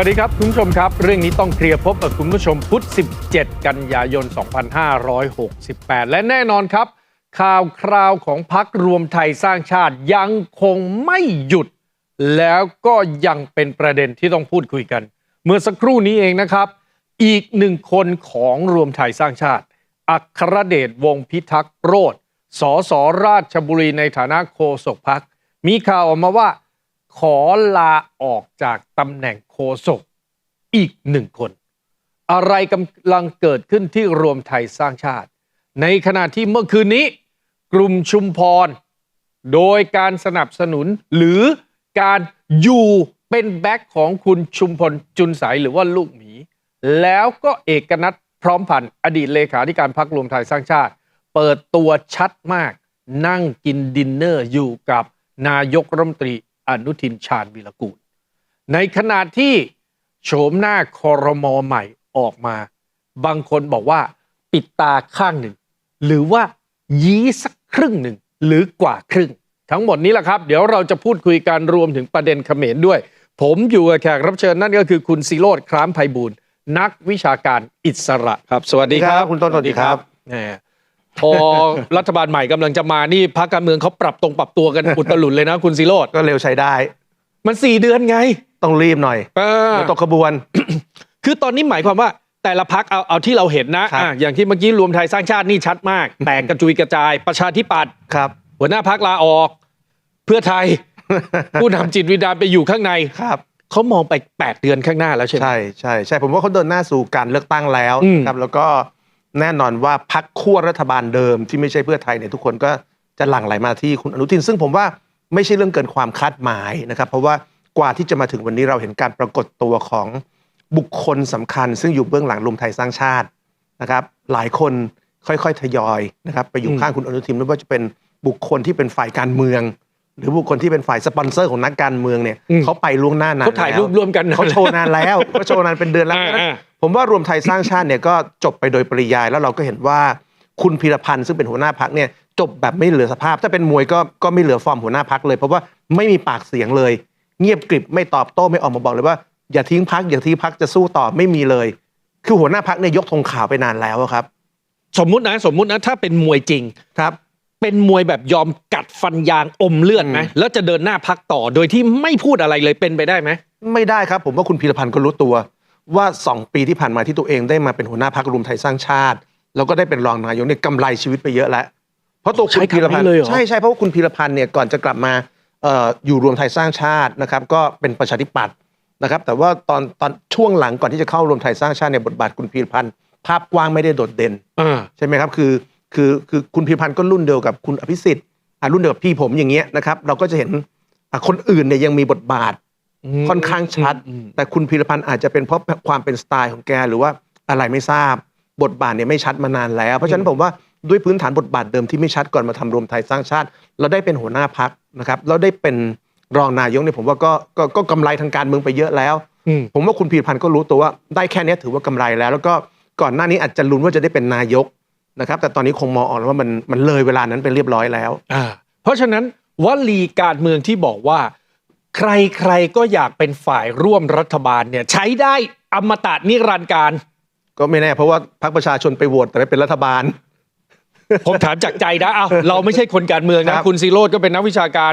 สวัสดีครับคุณผู้ชมครับ เรื่องนี้ต้องเคลียร์พบกับคุณผู้ชมพุธ 17 กันยายน 2568 และแน่นอนครับ ข่าวคราวของพักรวมไทยสร้างชาติยังคงไม่หยุด แล้วก็ยังเป็นประเด็นที่ต้องพูดคุยกัน เมื่อสักครู่นี้เองนะครับ อีกหนึ่งคนของรวมไทยสร้างชาติ อัครเดชวงพิทักษ์โรธสสราชบุรีในฐานะโฆษกพักมีข่าวออกมาว่า ขอลาออกจากตำแหน่ง โฆษกอีกหนึ่งคน อะไรกำลังเกิดขึ้นที่รวมไทยสร้างชาติ ในขณะที่เมื่อคืนนี้ กลุ่มชุมพร โดยการสนับสนุนหรือการอยู่เป็นแบ็คของคุณชุมพลจุนสายหรือว่าลูกหมี แล้วก็เอกนัทพร้อมพันธ์อดีตเลขาธิการพักรวมไทยสร้างชาติ เปิดตัวชัดมาก นั่งกินดินเนอร์อยู่กับนายกรัฐมนตรีอนุทินชาญวิรกูล ในขณะที่โฉมหน้าคอรมอใหม่ออกมา บางคนบอกว่าปิดตาข้างหนึ่ง หรือว่ายี้สักครึ่งหนึ่งหรือกว่าครึ่ง ทั้งหมดนี้แหละครับ เดี๋ยวเราจะพูดคุยกันรวมถึงประเด็นเขมรด้วย ผมอยู่กับแขกรับเชิญนั่นก็คือคุณซีโรดครามไพบูลย์นักวิชาการอิสระครับ สวัสดีครับคุณต้นสวัสดีครับแหมพอรัฐบาลใหม่กำลังจะมานี่พรรคการเมืองเขาปรับตรงปรับตัวกันอุตลุดเลยนะคุณซีโรดก็เร็วใช้ได้ มันสี่เดือนไง ต้องรีบหน่อยเออ เดี๋ยวตกขบวน คือตอนนี้หมายความว่าแต่ละพักเอาเอาที่เราเห็นนะครับ อะอย่างที่เมื่อกี้รวมไทยสร้างชาตินี่ชัดมาก แตกกระจุยกระจายประชาธิปัตย์ครับ หัวหน้าพักลาออก เพื่อไทย ผู้นำจิตวิญญาณไปอยู่ข้างในครับ เขามองไป 8 เดือนข้างหน้าแล้วใช่ไหม ใช่ใช่ใช่ผมว่าเขาเดินหน้าสู่การเลือกตั้งแล้วอืม ครับ แล้วก็แน่นอนว่าพักขั้วรัฐบาลเดิมที่ไม่ใช่เพื่อไทยเนี่ยทุกคนก็จะหลั่งไหลมาที่คุณอนุทิน ซึ่งผมว่าไม่ใช่เรื่องเกินความคาดหมายนะครับ เพราะว่า กว่าที่จะมาถึงวันนี้เราเห็นการปรากฏตัวของบุคคลสำคัญ ซึ่งอยู่เบื้องหลังรวมไทยสร้างชาตินะครับ หลายคนค่อยๆ ทยอยนะครับไปอยู่ข้างคุณอนุทินไม่ว่าจะเป็นบุคคลที่เป็นฝ่ายการเมือง หรือบุคคลที่เป็นฝ่ายสปอนเซอร์ของนักการเมืองเนี่ยเขาไปล่วงหน้านานเขาถ่ายแล้วรูปร่วมกันเขาโชว์นานแล้วเขาโชว์นานเป็นเดือนแล้วอ่าเพราะฉะนั้นอ่าผมว่ารวมไทยสร้างชาติเนี่ยก็จบไปโดยปริยายแล้วเราก็เห็นว่าคุณพีรพันธ์ซึ่งเป็นหัวหน้าพักเนี่ยจบแบบไม่เหลือสภาพ ถ้าเป็นมวยก็ก็ไม่เหลือฟอร์มหัวหน้าพักเลย เพราะว่าไม่มีปากเสียงเลย เงียบกริบไม่ตอบโต้ไม่ออกมาบอกเลยว่าอย่าทิ้งพักอย่าทิ้งพักจะสู้ต่อไม่มีเลย คือหัวหน้าพักเนี่ยยกธงขาวไปนานแล้วอะครับ สมมุตินะสมมุตินะถ้าเป็นมวยจริงครับ เป็นมวยแบบยอมกัดฟันยางอมเลือดไหมอืมแล้วจะเดินหน้าพักต่อโดยที่ไม่พูดอะไรเลยเป็นไปได้ไหมไม่ได้ครับ ผมว่าคุณพีรพันธ์ก็รู้ตัว ว่า 2 ปีที่ผ่านมาที่ตัวเองได้มาเป็นหัวหน้าพักรวมไทยสร้างชาติ แล้วก็ได้เป็นรองนายกเนี่ยกำไรชีวิตไปเยอะแล้วเพราะตัวคุณใช้คำพีรพันธ์นี้เลยเหรอใช่ใช่เพราะว่าคุณพีรพันธ์เนี่ยก่อนจะกลับมาเอ่ออยู่รวมไทยสร้างชาตินะครับก็เป็นประชาธิปัตย์นะครับ แต่ว่าตอนตอนช่วงหลังก่อนที่จะเข้ารวมไทยสร้างชาติเนี่ยบทบาทคุณพีรพันธ์ภาพกว้างไม่ได้โดดเด่นอ่าใช่ไหมครับคือคือคือคุณพิพันธ์ก็รุ่นเดียวกับคุณอภิสิทธิ์อะรุ่นเดียวกับพี่ผมอย่างเงี้ยนะครับ เราก็จะเห็นอะคนอื่นเนี่ยยังมีบทบาทค่อนข้างชัดอืมแต่คุณพีรพันธ์อาจจะเป็นเพราะความเป็นสไตล์ของแกหรือว่าอะไรไม่ทราบบทบาทเนี่ยไม่ชัดมานานแล้ว เพราะฉะนั้นผมว่าด้วยพื้นฐานบทบาทเดิมที่ไม่ชัดก่อนมาทำรวมไทยสร้างชาติ เราได้เป็นหัวหน้าพัก นะครับแล้วได้เป็นรองนายกเนี่ยผมว่าก็ก็ก็กำไรทางการเมืองไปเยอะแล้ว อืม ผมว่าคุณพีรพันธ์ก็รู้ตัวว่าได้แค่เนี้ยถือว่ากำไรแล้ว แล้วก็ก่อนหน้านี้อาจจะลุ้นว่าจะได้เป็นนายกนะครับ แต่ตอนนี้คงมองออกแล้วว่ามันมันเลยเวลานั้นไปเรียบร้อยแล้ว อ่าเพราะฉะนั้นวลีการเมืองที่บอกว่า ใครใครก็อยากเป็นฝ่ายร่วมรัฐบาลเนี่ย ใช้ได้อมตะนิรันดร์การ ก็ไม่แน่เพราะว่าพรรคประชาชนไปโหวตแต่ไม่เป็นรัฐบาล ผมถามจากใจนะเอาเราไม่ใช่คนการเมืองนะครับคุณซีโรดก็เป็นนักวิชาการ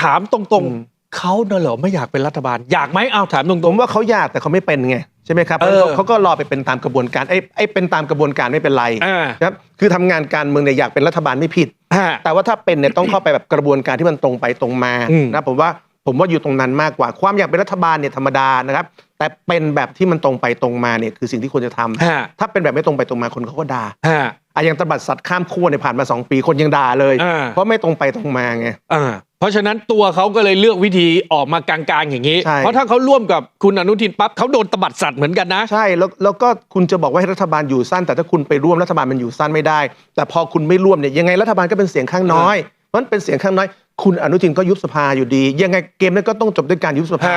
ถามตรงอืมๆเขาเน่ะเหรอไม่อยากเป็นรัฐบาล อยากไหมเอาถามตรผมงว่าเขาอยากแต่เขาไม่เป็นไงใช่ไหมครับเออเขาก็รอไปเป็นตามกระบวนการไอ้ไอ้เป็นตามกระบวนการไม่เป็นไรๆอ่าครับคือทำงานการเมืองเนี่ยอยากเป็นรัฐบาลไม่ผิดอ่าแต่ว่าถ้าเป็นเนี่ยต้องเข้าไปแบบกระบวนการที่มันตรงไปตรงมาอืมนะผมว่าผมว่าอยู่ตรงนั้นมากกว่าความอยากเป็นรัฐบาลเนี่ยธรรมดานะครับ แต่เป็นแบบที่มันตรงไปตรงมาเนี่ยคือสิ่งที่ควรจะทำฮะถ้าเป็นแบบไม่ตรงไปตรงมาคนเขาก็ด่าฮะ อะอย่างตบัดสัตว์ข้ามขั้วเนี่ยผ่านมา 2 ปีคนยังด่าเลย อ่า เพราะไม่ตรงไปตรงมาไง อ่าเพราะฉะนั้นตัวเขาก็เลยเลือกวิธีออกมากลางๆอย่างนี้ ใช่ เพราะถ้าเขาร่วมกับคุณอนุทินปั๊บเขาโดนตบัดสัตว์เหมือนกันนะ ใช่แล้วแล้วก็คุณจะบอกว่าให้รัฐบาลอยู่สั้น แต่ถ้าคุณไปร่วมรัฐบาลมันอยู่สั้นไม่ได้ แต่พอคุณไม่ร่วมเนี่ยยังไงรัฐบาลก็เป็นเสียงข้างน้อยเพราะฉะนั้นเป็นเสียงข้างน้อย คุณอนุทินก็ยุบสภาอยู่ดี ยังไงเกมนั้นก็ต้องจบด้วยการยุบสภา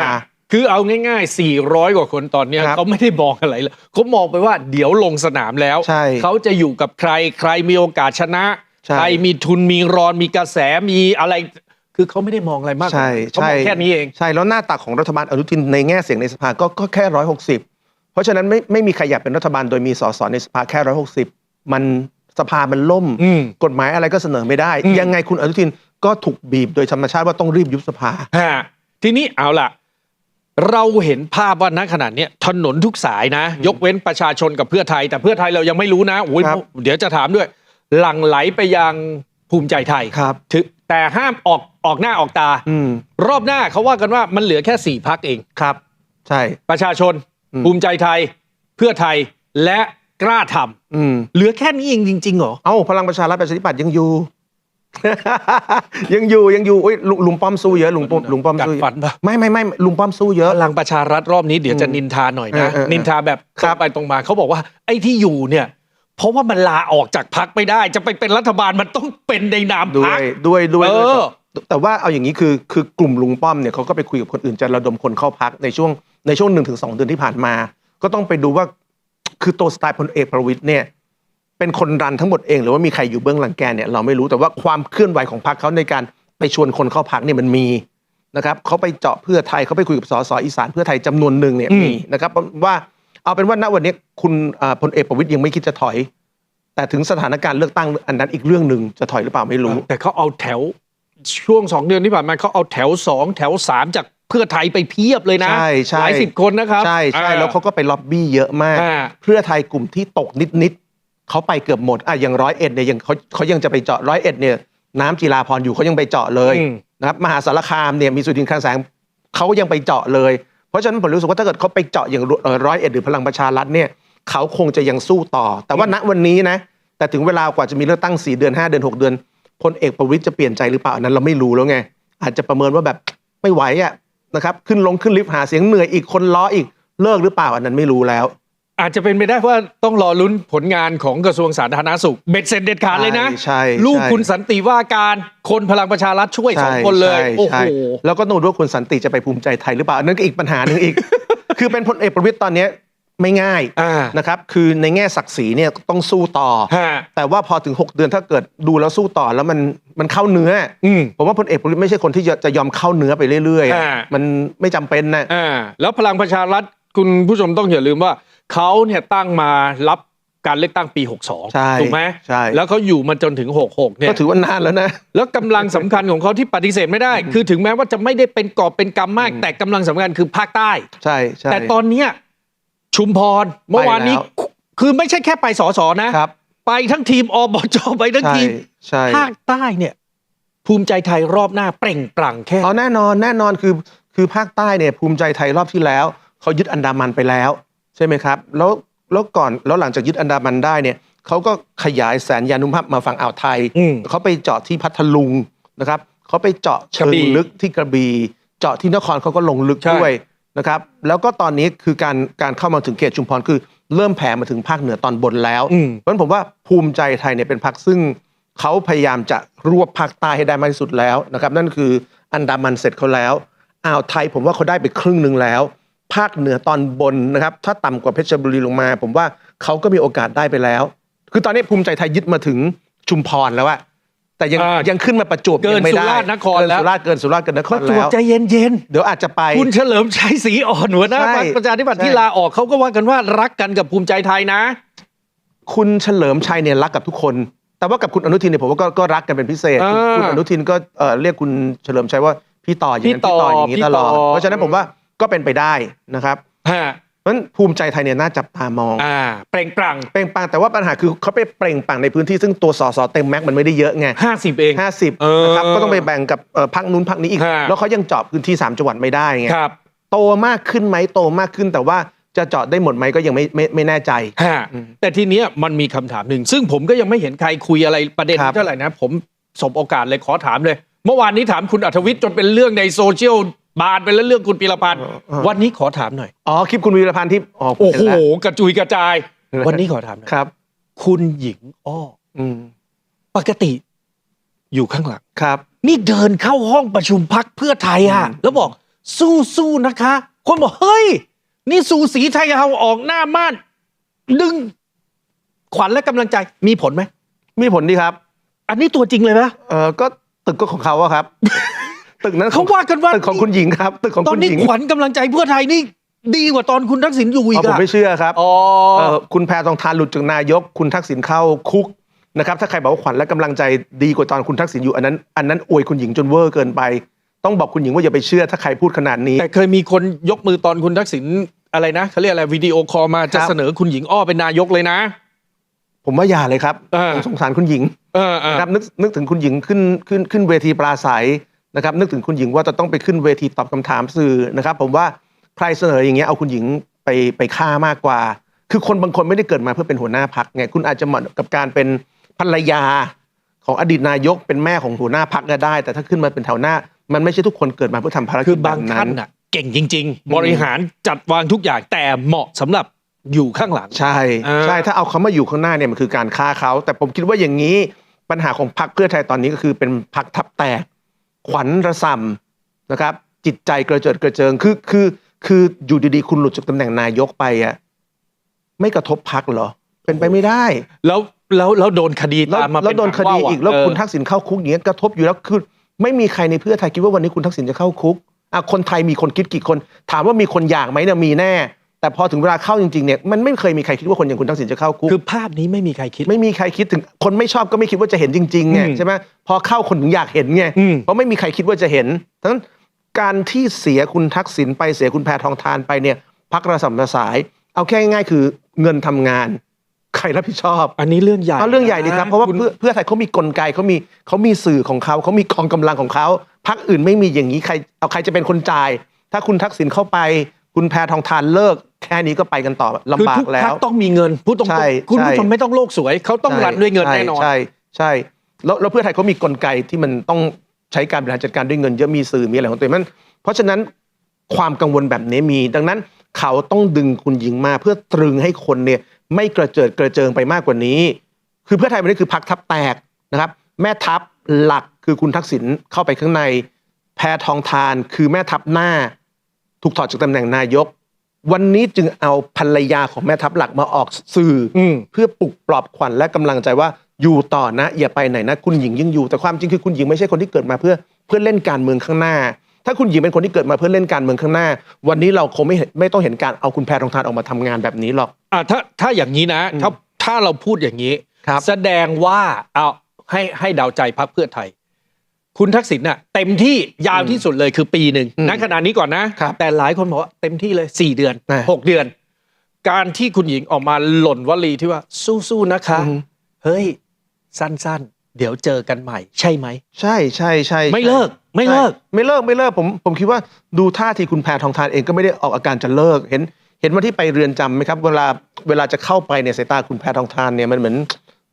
คือเอาง่ายๆ 400 กว่าคนตอนเนี้ยครับเขาไม่ได้มองอะไรเลยเขามองไปว่าเดี๋ยวลงสนามแล้ว ใช่เขาจะอยู่กับใครใครมีโอกาสชนะ ใช่ ใครมีทุนมีรอนมีกระแสมีอะไร คือเขาไม่ได้มองอะไรมากใช่เขามใช่องแค่นี้เอง ใช่แล้วหน้าตักของรัฐบาลอนุทินในแง่เสียงในสภาก็ก็แค่ร้อยหกสิบเพราะฉะนั้นไม่ไม่มีใครอยากเป็นรัฐบาลโดยมีสสในสภาแค่ร้อยหกสิบมันสภามันล่ม อืมกฎหมายอะไรก็เสนอไม่ได้ อืม ยังไงคุณอนุทินก็ถูกบีบโดยธรรมชาติว่าต้องรีบยุบสภา ฮะทีนี้เอาล่ะ เราเห็นภาพว่าณขนาดเนี้ยถนนทุกสายนะ ยกเว้นประชาชนกับเพื่อไทย แต่เพื่อไทยเรายังไม่รู้นะโอ้ยครับเดี๋ยวจะถามด้วย หลั่งไหลไปยังภูมิใจไทยครับถึงแต่ห้ามออกออกหน้าออกตาอืมรอบหน้าเขาว่ากันว่ามันเหลือแค่สี่พักเองครับ ใช่ ประชาชนอืมภูมิใจไทย เพื่อไทยและกล้าทำอืมเหลือแค่นี้เองจริงๆเหรอเอ้าพลังประชารัฐประชาธิปัตย์ยังอยู่ ยังอยู่ยังอยู่โอ้ยลุงลุงป้อมสู้เยอะลุงป้อมลุงป้อมกัดสู้เยฟัอะนปะไม่ไม่ไม่ลุงป้อมสู้เยอะ พลังประชารัฐรอบนี้เดี๋ยวจะอืมนินทาหน่อยนะ เออเออเออนินทาแบบคตรัรบ งไปตรงมาเขาบอกว่าไอ้ที่อยู่เนี่ย เพราะว่ามันลาออกจากพักไม่ได้ จะไปเป็นรัฐบาลมันต้องเป็นในนามด้วพัก ยด้วยด้วยเออแต่แต่ว่าเอาอย่างนี้คือคือกลุ่มลุงป้อมเนี่ยเขาก็ไปคุยกับคนอื่นจะระดมคนเข้าพักในช่วงในช่วงหนึ่งถึงสองเดือนที่ผ่านมา ก็ต้องไปดูว่าคือตัวสไตล์พลเอกประวิตยเนี่ย เป็นคนรันทั้งหมดเองหรือว่ามีใครอยู่เบื้องหลังแกเนี่ยเราไม่รู้แต่ว่าความเคลื่อนไหวของพรรคเขาในการไปชวนคนเข้าพักเนี่ยมันมีนะครับเขาไปเจาะเพื่อไทยเขาไปคุยกับสสอีสานเพื่อไทยจำนวนหนึ่งเนี่ยอืมมีนะครับว่าเอาเป็นว่าณวันนี้คุณอ่าพลเอกประวิตยยังไม่คิดจะถอย แต่ถึงสถานการณ์เลือกตั้งอันนั้นอีกเรื่องหนึ่งจะถอยหรือเปล่าไม่รู้ แต่เขาเอาแถวช่วงสองเดือนที่ผ่านมาเขาเอาแถวสองแถวสามจากเพื่อไทยไปเพียบเลยนะใช่ใช่หลายสิบคนนะครับ ใช่ใช่อ่แล้วเขาก็ไปล็อบบี้เยอะมากอ่าเพื่อไทยกลุ่มที่ตกนิดๆ เขาไปเกือบหมดอะอย่างร้อยเอ็ดเนี่ยยังเขาเขายังจะไปเจาะร้อยเอ็ดเนี่ยน้ำจีราพรอยู่เขายังไปเจาะเลยอืมนะครับมหาสารคามเนี่ยมีสุดินคลังแสงเขายังไปเจาะเลย เพราะฉะนั้นผมรู้สึกว่าถ้าเกิดเขาไปเจาะอย่างร้อยเอ็ดหรือพลังประชารัฐเนี่ยเขาคงจะยังสู้ต่อ แต่ว่าณวันนี้นะแต่ถึงเวลากว่าจะมีเลือกตั้ง4เดือน 5 เดือน 6 เดือนพลเอกประวิตยจะเปลี่ยนใจหรือเปล่าอันนั้นเราไม่รู้แล้วไง อาจจะประเมินว่าแบบไม่ไหวอะนะครับขึ้นลงขึ้นลิฟต์หาเสียงเหนื่อยอีกคนล้ออีกเลิกหรือเปล่าอันนั้นไม่รู้แล้ว อาจจะเป็นไปได้ว่าต้องรอลุ้นผลงานของกระทรวงสาธารณสุขเบ็ดเสร็จเด็ดขาดเลยนะใช่ใช่ลูกใช่คุณสันติว่าการคนพลังประชารัฐช่วยสองใช่คนเลยใช่โอ้โหใช่แล้วก็ต้องดูว่าคุณสันติจะไปภูมิใจไทยหรือเปล่าอันนั้นก็อีกปัญหาหนึ่งอีก คือเป็นพลเอกประวิตยตอนเนี้ยไม่ง่ายอ่านะครับ คือในแง่ศักดิ์ศรีเนี่ยต้องสู้ต่อฮะแต่ว่าพอถึง 6 เดือนถ้าเกิดดูแล้วสู้ต่อแล้วมันมันเข้าเนื้ออืมผมว่าพลเอกประวิตยไม่ใช่คนที่จะจะยอมเข้าเนื้อไปเรื่อยอ่าๆมันไม่จำเป็นนะอ่าแล้วพลังประชารัฐคุณผู้ชมต้องอย่าลืมว่า เขาเนี่ยตั้งมารับการเลือกตั้งปี 62 ใช่ถูกไหมใช่ แล้วเขาอยู่มาจนถึง 66 เนี่ย ก็ถือว่านานแล้วนะ แล้วกำลังสำคัญของเขาที่ปฏิเสธไม่ได้ คือถึงแม้ว่าจะไม่ได้เป็นกอบเป็นกำมาก แต่กำลังสำคัญคือภาคใต้ ใช่ใช่ แต่ตอนเนี้ยชุมพรเมื่อวานนี้ไปแล้วคือไม่ใช่แค่ไปสอสอนะ ครับ ไปทั้งทีมอบจไปทั้งใช่ทีมใช่ภาคใต้เนี่ย ภูมิใจไทยรอบหน้าเปล่งปลั่งแค่อ๋อแน่นอนแน่นอนคือคือภาคใต้เนี่ยภูมิใจไทยรอบที่แล้วเขายึดอันดามันไปแล้ว ใช่ไหมครับแล้วแล้วก่อนแล้วหลังจากยึดอันดามันได้เนี่ยเขาก็ขยายแสนยานุภาพมาฝั่งอ่าวไทยอืม เขาไปเจาะที่พัทลุงนะครับเขาไปเจาะกเชิระงบี่ลึกที่กระบี่เจาะที่นครเขาก็ลงลึกใช่ ด้วยนะครับ แล้วก็ตอนนี้คือการการเข้ามาถึงเขตชุมพรคือเริ่มแผ่มาถึงภาคเหนือตอนบนแล้ว อืม เพราะฉะนั้นผมว่าภูมิใจไทยเนี่ยเป็นพรรคซึ่งเขาพยายามจะรวบภาคใต้ให้ได้มากที่สุดแล้วนะครับ นั่นคืออันดามันเสร็จเขาแล้วอ่าวไทยผมว่าเขาได้ไปครึ่งหนึ่งแล้ว ภาคเหนือตอนบนนะครับ ถ้าต่ำกว่าเพชรบุรีลงมา ผมว่าเขาก็มีโอกาสได้ไปแล้ว คือตอนนี้ภูมิใจไทยยึดมาถึงชุมพรแล้วอะแต่ยังอ่ายัยังขึ้นมาประจวบเกินยังไม่ได้สุราษฎร์นครเกินแล้วสุราษฎร์เกินสุราษฎร์เกินนคประรจวบแล้วใจเย็นเดี๋ยวอาจจะไป ๆ คุณเฉลิมชัยศรีอ่อนหัวหน้าใช่พรรคประชาธิปัตย์ใช่ ที่ลาออกเขาก็ว่ากันว่ารักกันกับภูมิใจไทยนะ คุณเฉลิมชัยเนี่ยรักกับทุกคน แต่ว่ากับคุณอนุทินเนี่ยผมว่าก็ก็รักกันเป็นพิเศษอ่าคุณอนุทินก็เอ่อเรียกคุณเฉลิมชัยว่าพี่ต่ออย่างนั้นพี่ต่อพี่ต่ออย่างนี้พี่ตลอดต่อเพราะฉะนั้นผมว่า ก็เป็นไปได้นะครับฮะเพราะฉะนั้นภูมิใจไทยเนี่ยน่าจับตามอง อ่า เปล่งปลั่งเปล่งปลังแต่ว่าปัญหาคือเขาไปเปล่งปลังในพื้นที่ซึ่งตัวสสเต็มแม็กมันไม่ได้เยอะไงห้าสิบเอง ห้าสิบเออนะครับก็ต้องไปแบ่งกับเอ่อพักนู้นพักนี้อีก ฮะ แล้วเขายังเจาะพื้นที่สามจังหวัดไม่ได้ไงครับโตมากขึ้นไหมโตมากขึ้น แต่ว่าจะเจาะได้หมดไหมก็ยังไม่ไม่ไม่แน่ใจ ฮะอืมแต่ทีเนี้ยมันมีคำถามหนึ่ง ซึ่งผมก็ยังไม่เห็นใครคุยอะไรประเด็นครับนี้เท่าไหร่นะ ผมสบโอกาสเลยขอถามเลย เมื่อวานนี้ถามคุณอัธวิทย์จนเป็นเรื่องในโซเชียล บานไปแล้วเรื่องคุณปีรพันธ์วันนี้ขอถามหน่อยอ๋อคลิปคุณวีรพันธ์ที่อ๋อผมโอ้เห็นโหแล้วกระจุยกระจายเห็นแล้ววันนี้ขอถามหน่อยครับ คุณหญิงอ้ออืมปกติ อยู่ข้างหลังครับ นี่เดินเข้าห้องประชุมพักเพื่อไทยอะอืมแล้วบอกสู้ๆนะคะ คนบอกเฮ้ย นี่สูสีไทยเราออกหน้าม่าน ดึง ขวัญและกำลังใจมีผลไหมมีผลดีครับ อันนี้ตัวจริงเลยไหมเออก็ตึกก็ของเขาอะครับ ตึกนั้นเขาว่ากันว่าตึกของคุณหญิงครับตึกของตอคุนณนี้หญิงขวัญกำลังใจเพื่อไทยนี่ดีกว่าตอนคุณทักษิณอยู่อีอ๋อกผมอะ ไม่เชื่อครับอ๋อ เอ่อคุณแพทองทานหลุดจากนายก คุณทักษิณเข้าคุกนะครับถ้าใครบอกว่าขวัญและกำลังใจดีกว่าตอนคุณทักษิณอยู่อันนั้นอันนั้นอวยคุณหญิงจนเวอร์เกินไป ต้องบอกคุณหญิงว่าอย่าไปเชื่อถ้าใครพูดขนาดนี้ แต่เคยมีคนยกมือตอนคุณทักษิณอะไรนะเขาเรียกอะไรวิดีโอคอลมาจะครับ เสนอคุณหญิงอ้อเป็นนายกเลยนะ ผมว่าอย่าเลยครับเออ ผมสงสารคุณหญิงเออเออ นะครับนึกนึกถึงคุณหญิงขึ้นขึ้นขึ้นเวทีปราศัย นะครับนึกถึงคุณหญิงว่าจะต้องไปขึ้นเวทีตอบคำถามสื่อนะครับ ผมว่าใครเสนออย่างเงี้ยเอาคุณหญิงไปไปฆ่ามากกว่า คือคนบางคนไม่ได้เกิดมาเพื่อเป็นหัวหน้าพักไงคุณอาจจะเหมาะกับการเป็นภรรยาของอดีตนายกเป็นแม่ของหัวหน้าพักก็ได้ แต่ถ้าขึ้นมาเป็นแถวหน้า มันไม่ใช่ทุกคนเกิดมาเพื่อทำภารกิจคือบางแบบท่านน่ะเก่งจริง ๆ บริหารจัดวางทุกอย่างแต่เหมาะสำหรับอยู่ข้างหลังใช่อ่าใช่ถ้าเอาเขามาอยู่ข้างหน้าเนี่ยมันคือการฆ่าเขา แต่ผมคิดว่าอย่างนี้ปัญหาของพรรคเพื่อไทยตอนนี้ก็คือเป็นพรรคทับแตก ขวัญระส่ำนะครับ จิตใจกระเจิดกระเจิงคือคือคืออยู่ดีๆ คุณหลุดจากตำแหน่งนายกไปอะไม่กระทบพรรคเหรอ เป็นไปไม่ได้ แล้วแล้วแล้วโดนคดีแล้วตามมาแล้วเป็นโดนคดีหางว่าวะอีกแล้วเคุณทักษิณเข้าคุกอย่างเงี้ยกระทบอยู่แล้วคือไม่มีใครในเพื่อไทยคิดว่าวันนี้คุณทักษิณจะเข้าคุกอะคนไทยมีคนคิดกี่คน ถามว่ามีคนอยากไหมเนี่ยมีแน่ แต่พอถึงเวลาเข้าจริงๆเนี่ยมันไม่เคยมีใครคิดว่าคนอย่างคุณทักษิณจะเข้าคุกคือภาพนี้ไม่มีใครคิด ไม่มีใครคิดถึงคนไม่ชอบก็ไม่คิดว่าจะเห็นจริงๆไงอืมใช่ไหมพอเข้าคนถึงอยากเห็นไงอืม เพราะไม่มีใครคิดว่าจะเห็นทั้งนั้นการที่เสียคุณทักษิณไปเสียคุณแพทองทานไปเนี่ยพักระสำระสาย เอาแค่ง่ายๆคือเงินทำงาน ใครรับผิดชอบ อันนี้เรื่องใหญ่เอาเรื่องใหญ่ดีครับเพราะว่าคุณเพื่อเพื่อไทยเขามีกลไกเขามีเขามีสื่อของเขาเขามีกองกำลังของเขาพักอื่นไม่มีอย่างนี้ใครเอาใครจะเป็นคนจ่าย ถ้าคุณทักษิณเข้าไป คุณแพทองทานเลิกแค่นี้ก็ไปกันต่อคือลำบาทุกกแล้พัวกต้องมีเงินพูดตรงใช่ๆคุณผู้ชมใช่ไม่ต้องโลกสวย เขาต้องใช่รันด้วยเงินใช่แน่นอนใช่ใช่แล้วแล้วเพื่อไทยเขามีกลไกที่มันต้องใช้การบริหารจัดการด้วยเงินเยอะมีสื่อมีอะไรของตัวเองมันเพราะฉะนั้นความกังวลแบบนี้มี ดังนั้นเขาต้องดึงคุณหญิงมาเพื่อตรึงให้คนเนี่ยไม่กระเจิดกระเจิงไปมากกว่านี้ คือเพื่อไทยวันนี้คือพักทับแตกนะครับ แม่ทัพหลักคือคุณทักษิณเข้าไปข้างใน แพทองทานคือแม่ทัพหน้า ถูกถอดจากตำแหน่งนายก วันนี้จึงเอาภรรยาของแม่ทัพหลักมาออกสื่อออืมเพื่อปลุกปลอบขวัญและกำลังใจว่าอยู่ต่อนะ อย่าไปไหนนะ คุณหญิงยังอยู่แต่ความจริงคือคุณหญิงไม่ใช่คนที่เกิดมาเพื่อเพื่อเล่นการเมืองข้างหน้า ถ้าคุณหญิงเป็นคนที่เกิดมาเพื่อเล่นการเมืองข้างหน้า วันนี้เราคงไม่เห็นไม่ต้องเห็นการเอาคุณแพรทองทานออกมาทำงานแบบนี้หรอกอะถ้าถ้าอย่างนี้นะถ้าถ้าเราพูดอย่างนี้ครับแสดงว่าเอาให้ให้เดาใจพักเพื่อไทย คุณทักษิณน่ะเต็มที่ยาวที่สุดเลยคือปีหนึ่งอืมณขณะนี้ก่อนนะครับแต่หลายคนบอกว่าเต็มที่เลยสี่เดือนแน่หกเดือน การที่คุณหญิงออกมาหล่นวลีที่ว่าสู้ๆนะคะอืมเฮ้ย สั้นๆ เดี๋ยวเจอกันใหม่ ใช่ไหม ใช่ใช่ใช่ไม่เลิกไม่เลิกใช่ไม่เลิกไม่เลิกผมผมคิดว่าดูท่าทีคุณแพรทองทานเองก็ไม่ได้ออกอาการจะเลิก เห็น เห็นว่าที่ไปเรือนจำไหมครับ เวลาเวลาจะเข้าไปในสายตาคุณแพรทองทานเนี่ยมันเหมือน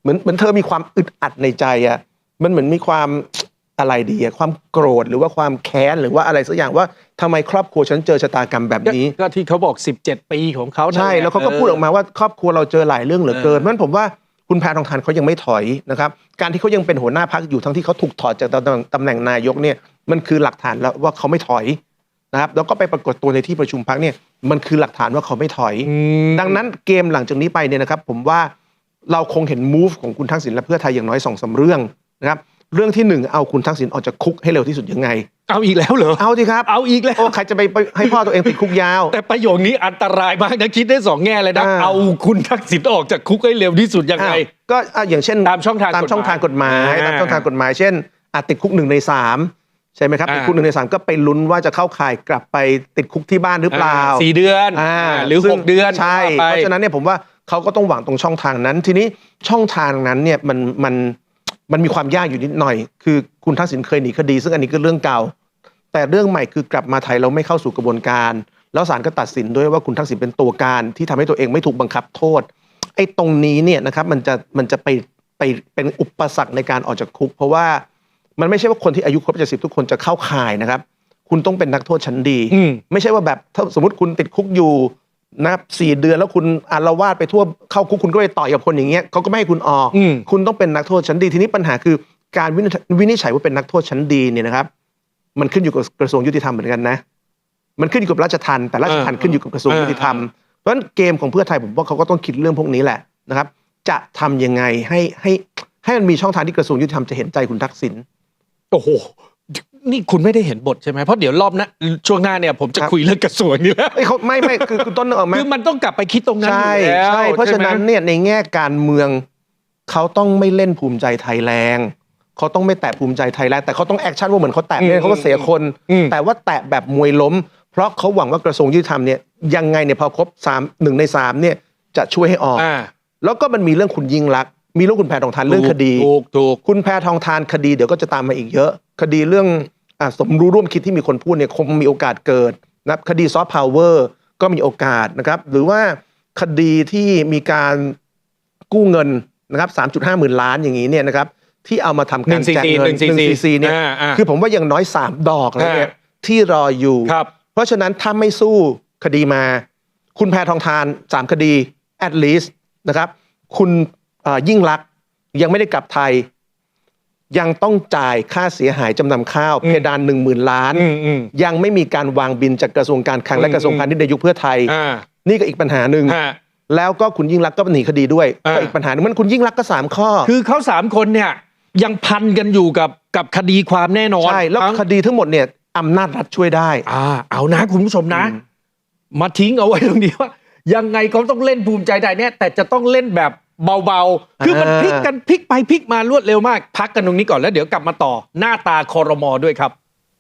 เหมือนเหมือนเธอมีความอึดอัดในใจอะมันเหมือนมีความ อะไรดีอะความโกรธหรือว่าความแค้นหรือว่าอะไรสักอย่างว่าทำไมครอบครัวฉันเจอชะตากรรมแบบนี้ ก็ที่เขาบอก 17 ปีของเขานั่นใช่หะแล้วเขาก็พูดออกมาว่าครอบครัวเราเจอหลายเรื่องเหลือเกินเพราะฉะนั้นผมว่าคุณแพรทองทานเขายังไม่ถอยนะครับ การที่เขายังเป็นหัวหน้าพักอยู่ทั้งที่เขาถูกถอดจากตำแหน่งตำแหน่งนายกเนี่ยมันคือหลักฐานแล้วว่าเขาไม่ถอยนะครับแล้วก็ไปปรากฏตัวในที่ประชุมพักเนี่ยมันคือหลักฐานว่าเขาไม่ถอยอืมดังนั้นเกมหลังจากนี้ไปเนี่ยนะครับผมว่าเราคงเห็น move ของคุณทักษิณและเพื่อไทยอย่างน้อยสองสาเรื่องนะครับ เรื่องที่หนึ่งเอาคุณทักษิณออกจากคุกให้เร็วที่สุดยังไง เอาอีกแล้วเหรอ เอาสิครับเอาอีกแล้ว โอ้ใครจะไปไปให้พ่อตัวเองติดคุกยาว แต่ประโยคนี้อันตรายมากนะคิดได้สองแง่เลยนะ อ่า เอาคุณทักษิณออกจากคุกให้เร็วที่สุดยังไง อ้าวก็อะอย่างเช่นตามช่องทางตามช่องทางกฎหมายอ่าตามช่องทางกฎหมาย เช่นอาจติดคุกหนึ่งในสามใช่ไหมครับอ่า ติดคุกหนึ่งในสามก็ไปลุ้นว่าจะเข้าข่ายกลับไปติดคุกที่บ้านหรือเปล่าอ่สี่เดือนอ่าหรือซึ่หงกเดือนใช่ ว่าไป เพราะฉะนั้นเนี่ยผมว่าเขาก็ต้องหวังตรงช่องทางนั้น ทีนี้ช่องทางนั้นเนี่ยมันมัน มันมีความยากอยู่นิดหน่อย คือคุณทักษิณเคยหนีคดี ซึ่งอันนี้ก็เรื่องเก่า แต่เรื่องใหม่คือกลับมาไทยเราไม่เข้าสู่กระบวนการ แล้วศาลก็ตัดสินด้วยว่าคุณทักษิณเป็นตัวการที่ทำให้ตัวเองไม่ถูกบังคับโทษ ไอ้ตรงนี้เนี่ยนะครับมันจะมันจะไปไปเป็นอุปสรรคในการออกจากคุก เพราะว่ามันไม่ใช่ว่าคนที่อายุครบ70ทุกคนจะเข้าข่ายนะครับ คุณต้องเป็นนักโทษชั้นดีอืมไม่ใช่ว่าแบบถ้าสมมติคุณติดคุกอยู่ นะครับสี่เดือนแล้วคุณอารวาสไปทั่วเข้าคุกคุณก็ไปต่อยกับคนอย่างเงี้ยเขาก็ไม่ให้คุณออก อืม คุณต้องเป็นนักโทษชั้นดีทีนี้ปัญหาคือการวินิจวินิจฉัยว่าเป็นนักโทษชั้นดีเนี่ยนะครับ มันขึ้นอยู่กับกระทรวงยุติธรรมเหมือนกันนะ มันขึ้นอยู่กับราชทัณฑ์แต่ราชทัณฑ์เออขึ้นอยู่กับกระทรวงยุติธรรมเพราะฉะนั้นเกมของเพื่อไทยผมว่าเขาก็ต้องคิดเรื่องพวกนี้แหละนะครับ จะทำยังไงให้ให้ให้มันมีช่องทางที่กระทรวงยุติธรรมจะเห็นใจคุณทักษิณ โอ้โห นี่คุณไม่ได้เห็นบทใช่ไหมเพราะเดี๋ยวรอบหนะช่วงหน้าเนี่ยผมจะครับคุยเรื่องกระทรวงนี่แหละเอ้ยเขาไม่ไม่คือคือต้นนึกออกไหมคือมันต้องกลับไปคิดตรงนั้นใช่อยู่แล้วใช่เพราะฉะนั้นใช่ไหมเนี่ยในแง่การเมืองเขาต้องไม่เล่นภูมิใจไทยแรงเขาต้องไม่แตะภูมิใจไทยแรงแต่เขาต้องแอคชั่นว่าเหมือนเขาแตะเนี่ยเขาก็เสียคนอืมแต่ว่าแตะแบบมวยล้ม เพราะเขาหวังว่ากระทรวงยุติธรรมเนี่ยยังไงเนี่ยพอครบสามหนึ่งในสามเนี่ยจะช่วยให้ออกอ่าแล้วก็มันมีเรื่องคุณยิ่งรักษณ์ มีเรื่องคุณแพทองทานเรื่องคดีถูกถูกคุณแพทองทานคดีเดี๋ยวก็จะตามมาอีกเยอะ คดีเรื่องอะสมรู้ร่วมคิดที่มีคนพูดเนี่ยคงมีโอกาสเกิดนะครับคดีซอฟต์พาวเวอร์ก็มีโอกาสนะครับ หรือว่าคดีที่มีการกู้เงินนะครับ3.5หมื่นล้านอย่างนี้เนี่ยนะครับที่เอามาทำการแจกเงิน1 4 4 144เนี่ยอ่าอ่าคือผมว่าอย่างน้อย3ดอกแล้วเนี่ยที่รออยู่ครับเพราะฉะนั้นถ้าไม่สู้คดีมา คุณแพทองทาน3คดี at least นะครับ คุณเอ่อ ยิ่งรักษณ์ยังไม่ได้กลับไทย ยังต้องจ่ายค่าเสียหายจำนำข้าวอืมเพดานหนึ่งหมื่นล้านอืมอืมยังไม่มีการวางบินจากกระทรวงการคลังและอืมกระทรวงพาณิชย์ในยุคเพื่อไทยอ่านี่ก็อีกปัญหาหนึ่งฮะแล้วก็คุณยิ่งรักษณ์ก็หนีคดีด้วยอ่าก็อีกปัญหาหนึ่งมันคุณยิ่งรักษณ์ก็สามข้อ คือเขาสามคนเนี่ยยังพันกันอยู่กับกับคดีความแน่นอนใช่แล้วทั้งคดีทั้งหมดเนี่ยอำนาจรัฐช่วยได้ อ่า เอานะคุณผู้ชมนะอืมมาทิ้งเอาไว้ตรงนี้ว่ายังไงเขาต้องเล่นภูมิใจไทยเนี่ยแต่จะต้องเล่นแบบ เบาๆ คือมันพลิกกันพลิกไปพลิกมารวดเร็วมาก พักกันตรงนี้ก่อนแล้วเดี๋ยวกลับมาต่อหน้าตาคอรมอด้วยครับ